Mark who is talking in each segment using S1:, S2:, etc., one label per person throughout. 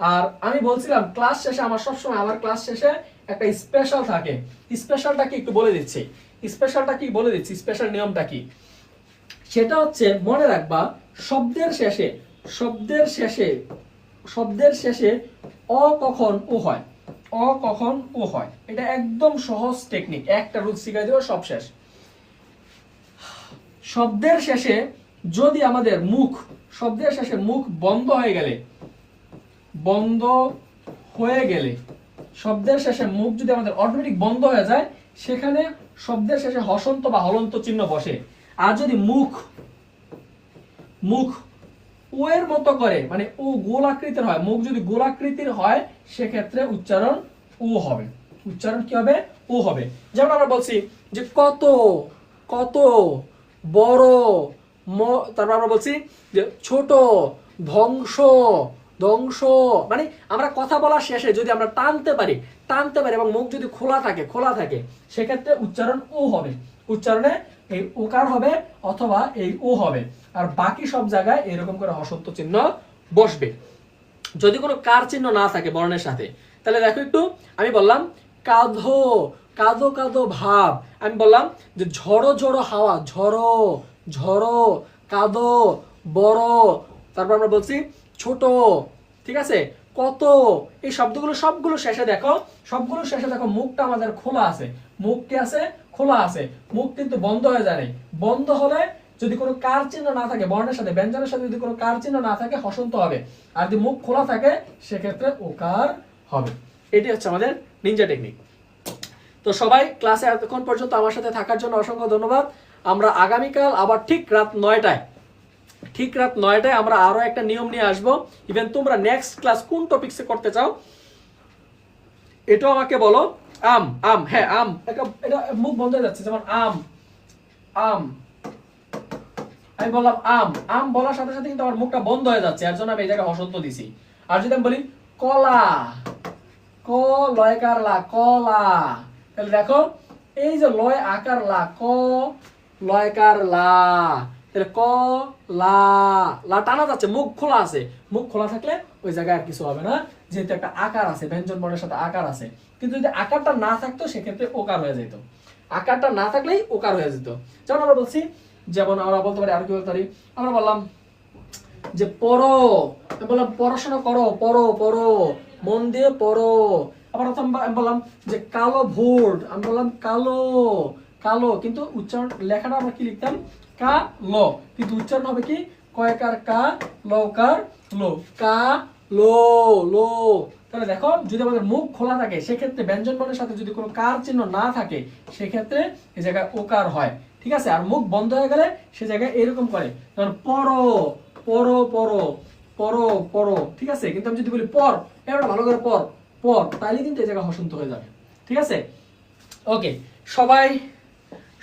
S1: আর আমি বলছিলাম ক্লাস শেষে আমার সবসময়, আমার ক্লাস শেষে একটা স্পেশাল থাকে। স্পেশালটা কি একটু বলে দিচ্ছি? স্পেশালটা কি বলে দিচ্ছি? স্পেশাল নিয়মটা কি? সেটা হচ্ছে, মনে রাখবা, শব্দের শেষে শব্দের শেষে শব্দের শেষে অ কখন ও হয়? অ কখন ও হয়? এটা একদম সহজ টেকনিক একটা রুল শিখাই দেবো, সব শেষ। শব্দের শেষে যদি আমাদের মুখ, শব্দের শেষে মুখ বন্ধ হয়ে গেলে বন্ধ হয়ে গেলে, শব্দের শেষে মুখ যদি আমাদের অটোমেটিক বন্ধ হয়ে যায়, সেখানে শব্দের শেষে হসন্ত বা হলন্ত চিহ্ন বসে। আর যদি মুখ মুখ ও মতো করে মানে ও গোলাকৃতির হয়, মুখ যদি গোলাকৃতির হয়, সেক্ষেত্রে উচ্চারণ ও হবে। উচ্চারণ কি হবে? ও হবে। যেমন আমরা বলছি যে কত কত বড় তারপর আমরা বলছি যে ছোট, ধ্বংস ধ্বংস। মানে আমরা কথা বলার শেষে যদি আমরা টানতে পারি টানতে পারি এবং মুখ যদি খোলা থাকে খোলা থাকে, সেক্ষেত্রে উচ্চারণ ও হবে। উচ্চারণে এই ওকার হবে অথবা এই ও হবে। আর বাকি সব জায়গায় এরকম করে হসন্ত চিহ্ন বসবে। যদি কোনো কার চিহ্ন না থাকে বর্ণের সাথে, তাহলে দেখো একটু, আমি বললাম, কাঁধো কাঁদো কাঁদো ভাব। আমি বললাম যে ঝড়ো ঝড়ো হাওয়া, ঝড়ো ঝড়ো কাঁদো বড়। তারপর আমরা বলছি ছোট ঠিক আছে? কত? এই শব্দগুলো সবগুলো শেষে দেখো, সবগুলো শেষে দেখো মুখটা আমাদের খোলা আছে। মুখ কি আছে? খোলা আছে। মুখ কিন্তু বন্ধ হয়ে যায়। বন্ধ হলে যদি কোনো কার চিহ্ন না থাকে, বর্ণের সাথে, ব্যঞ্জনের সাথে যদি কোনো কার চিহ্ন না থাকে, হসন্ত হবে। আর যদি মুখ খোলা থাকে, সেক্ষেত্রে ওকার হবে। এটি হচ্ছে আমাদের নিনজা টেকনিক তো সবাই ক্লাসে এতক্ষণ পর্যন্ত আমার সাথে থাকার জন্য অসংখ্য ধন্যবাদ। আমরা আগামীকাল আবার ঠিক রাত নয়টায় ঠিক রাত নয়টায় আমরা আরও একটা নিয়ম নিয়ে আসব। ইভেন তোমরা নেক্সট ক্লাস কোন টপিকসে করতে চাও, এটাও আমাকে বলো। আম আম হ্যাঁ আম। এটা- মুখ বন্ধ হয়ে যাচ্ছে, যেমন আম আম। আমি বললাম আম আম বলার সাথে সাথে কিন্তু আমার মুখটা বন্ধ হয়ে যাচ্ছে, এর জন্য আমি এই জায়গায় হসন্ত দিছি। আর যদি আমি বলি কলা ক লয়কার লা কলা, তাহলে দেখো, এই যে লয় আকার লা ক লয়কার লা তাহলে ক, লা লা টানা যাচ্ছে, মুখ খোলা আছে। মুখ খোলা থাকলে ওই জায়গায় আর কিছু হবে না। যেহেতু একটা আকার আছে, ব্যঞ্জন বর্ণের সাথে আকার আছে। কিন্তু যদি আকারটা না থাকতো, সেক্ষেত্রে ওকার হয়ে যেত। আকারটা না থাকলেই ওকার হয়ে যেত। যেমন আমরা বলছি, যেমন আমরা বলতে পারি, আর কি বলতে পারি, আমরা বললাম যে পড়ো। বললাম, পড়াশোনা করো, পড়ো পড়ো। মন দিয়ে পড়ো। আবার বললাম যে কালো ভোট। আমি বললাম, কালো। কালো, কিন্তু উচ্চারণ, লেখাটা আমরা কি লিখতাম? কা ল। কিন্তু উচ্চারণ হবে কি? কয়কার কা লকার লো। কা, লো লো। তাহলে দেখো, যদি আমাদের মুখ খোলা থাকে, সেক্ষেত্রে ব্যঞ্জন বর্ণের সাথে যদি কোনো কার চিহ্ন না থাকে, সেক্ষেত্রে এই জায়গায় ওকার হয়। ঠিক আছে? আর মুখ বন্ধ হয়ে গেলে সে জায়গায় এরকম করে। যেমন পর পর পর পর পড়ো ঠিক আছে? কিন্তু আমি যদি বলি পর এটা ভালো করে পর পর তাহলে কিন্তু এই জায়গায় হসন্ত হয়ে যাবে। ঠিক আছে? ওকে, সবাই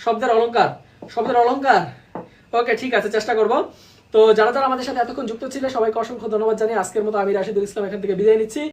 S1: শব্দের অলঙ্কার শব্দের অলঙ্কার ওকে, ঠিক আছে, চেষ্টা করব। তো যারা যারা আমাদের সাথে এতক্ষণ যুক্ত ছিল, সবাইকে অসংখ্য ধন্যবাদ জানিয়ে আজকের মতো আমি রাশিদুল ইসলাম এখান থেকে বিদায় নিচ্ছি।